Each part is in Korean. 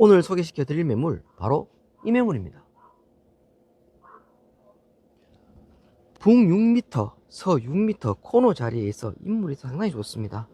오늘 소개시켜 드릴 매물 바로 이 매물입니다. 북 6m, 서 6m 코너 자리에 있어 인물이 상당히 좋습니다.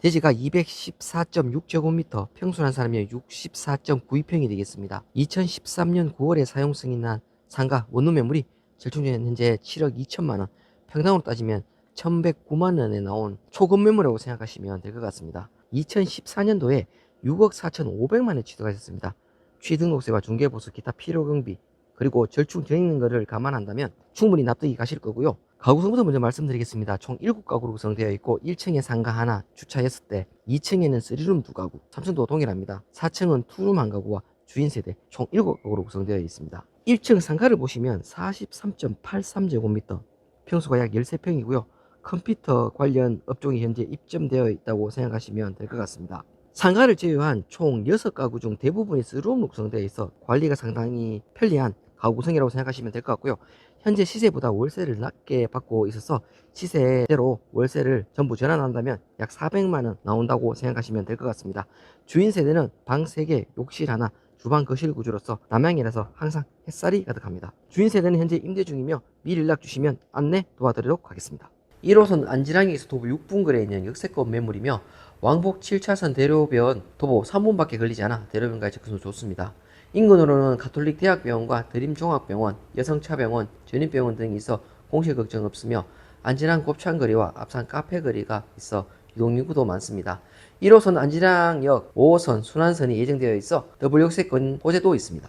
대지가 214.6제곱미터, 평수한 사람이 64.92평이 되겠습니다. 2013년 9월에 사용 승인한 상가 원룸 매물이 절충전 현재 7억 2천만 원, 평당으로 따지면 1,109만 원에 나온 초급 매물이라고 생각하시면 될 것 같습니다. 2014년도에 6억 4천5백만 원 취득가 있었습니다. 취등록세와 중개보수 기타 필요경비 그리고 절충 져 있는 것을 감안한다면 충분히 납득이 가실 거고요. 가구성부터 먼저 말씀드리겠습니다. 총 7가구로 구성되어 있고 1층에 상가 하나, 주차 6대, 2층에는 3룸 2가구, 3층도 동일합니다. 4층은 2룸 1가구와 주인 세대 총 7가구로 구성되어 있습니다. 1층 상가를 보시면 43.83제곱미터, 평수가 약 13평이고요. 컴퓨터 관련 업종이 현재 입점되어 있다고 생각하시면 될 것 같습니다. 상가를 제외한 총 6가구 중 대부분이 스룸으로 구성되어 있어 관리가 상당히 편리한 가구 구성이라고 생각하시면 될 것 같고요. 현재 시세보다 월세를 낮게 받고 있어서 시세대로 월세를 전부 전환한다면 약 400만 원 나온다고 생각하시면 될 것 같습니다. 주인 세대는 방 3개, 욕실 하나, 주방 거실 구조로서 남향이라서 항상 햇살이 가득합니다. 주인 세대는 현재 임대 중이며 미리 연락 주시면 안내 도와드리도록 하겠습니다. 1호선 안지랑에서 도보 6분 거리에 있는 역세권 매물이며 왕복 7차선 대로변 도보 3분밖에 걸리지 않아 대로변까지 접근도 좋습니다. 인근으로는 가톨릭 대학병원과 드림종합병원, 여성차병원, 전인병원 등이 있어 공실 걱정 없으며 안지랑 곱창거리와 앞산 카페거리가 있어 이동인구도 많습니다. 1호선 안지랑역 5호선 순환선이 예정되어 있어 더블 역세권 호재도 있습니다.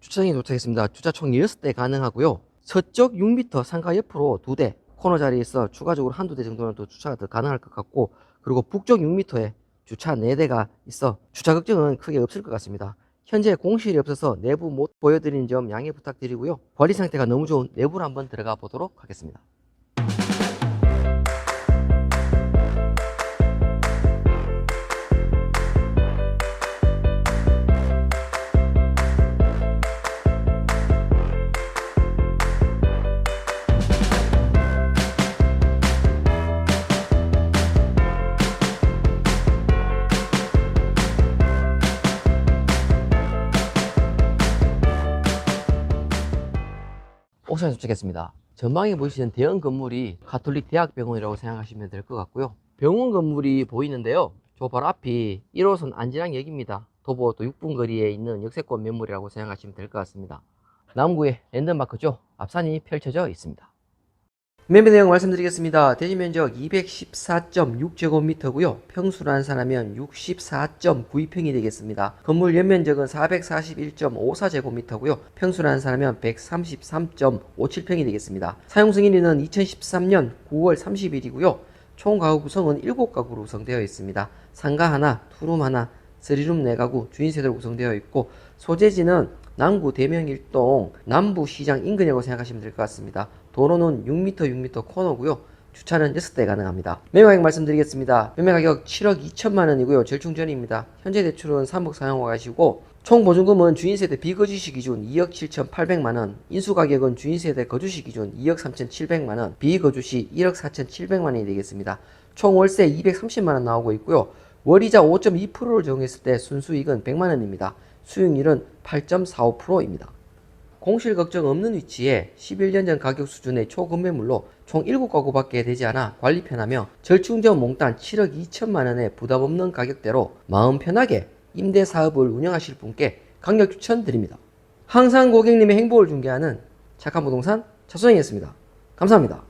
주차장에 도착했습니다. 주차 총 6대 가능하고요. 서쪽 6m 상가 옆으로 2대, 코너 자리에 있어 추가적으로 한두 대 정도는 또 주차가 더 가능할 것 같고 그리고 북쪽 6m에 주차 4대가 있어 주차 걱정은 크게 없을 것 같습니다. 현재 공실이 없어서 내부 못 보여드리는 점 양해 부탁드리고요. 관리 상태가 너무 좋은 내부로 한번 들어가 보도록 하겠습니다. 옥상에 도착했습니다. 전방에 보시는 대형 건물이 가톨릭 대학병원이라고 생각하시면 될 것 같고요. 병원 건물이 보이는데요. 저 바로 앞이 1호선 안지랑역입니다. 도보 또 6분 거리에 있는 역세권 매물이라고 생각하시면 될 것 같습니다. 남구의 랜드마크죠. 앞산이 펼쳐져 있습니다. 매매 내용 말씀드리겠습니다. 대지 면적 214.6제곱미터고요. 평수란 사람은 64.92평이 되겠습니다. 건물 연면적은 441.54제곱미터고요. 평수란 사람은 133.57평이 되겠습니다. 사용 승인일은 2013년 9월 30일이고요. 총 가구 구성은 7가구로 구성되어 있습니다. 상가 하나, 투룸 하나, 쓰리룸 4가구, 주인 세대로 구성되어 있고 소재지는 남구 대명일동 남부시장 인근이라고 생각하시면 될 것 같습니다. 도로는 6m 6m 코너고요. 주차는 6대 가능합니다. 매매 가격 말씀드리겠습니다. 매매 가격 7억 2천만 원이고요. 절충전입니다. 현재 대출은 3억 사용하 가시고 총 보증금은 주인세대 비거주시 기준 2억 7천8백만 원, 인수가격은 주인세대 거주시 기준 2억 3천 7백만 원, 비거주시 1억 4천 7백만 원이 되겠습니다. 총 월세 230만 원 나오고 있고요. 월이자 5.2%를 적용했을 때 순수익은 100만 원입니다. 수익률은 8.45%입니다. 공실 걱정 없는 위치에 11년 전 가격 수준의 초급매물로 총 7가구밖에 되지 않아 관리 편하며 절충전 몽땅 7억 2천만 원의 부담 없는 가격대로 마음 편하게 임대 사업을 운영하실 분께 강력 추천드립니다. 항상 고객님의 행복을 중개하는 착한 부동산 차소영이었습니다. 감사합니다.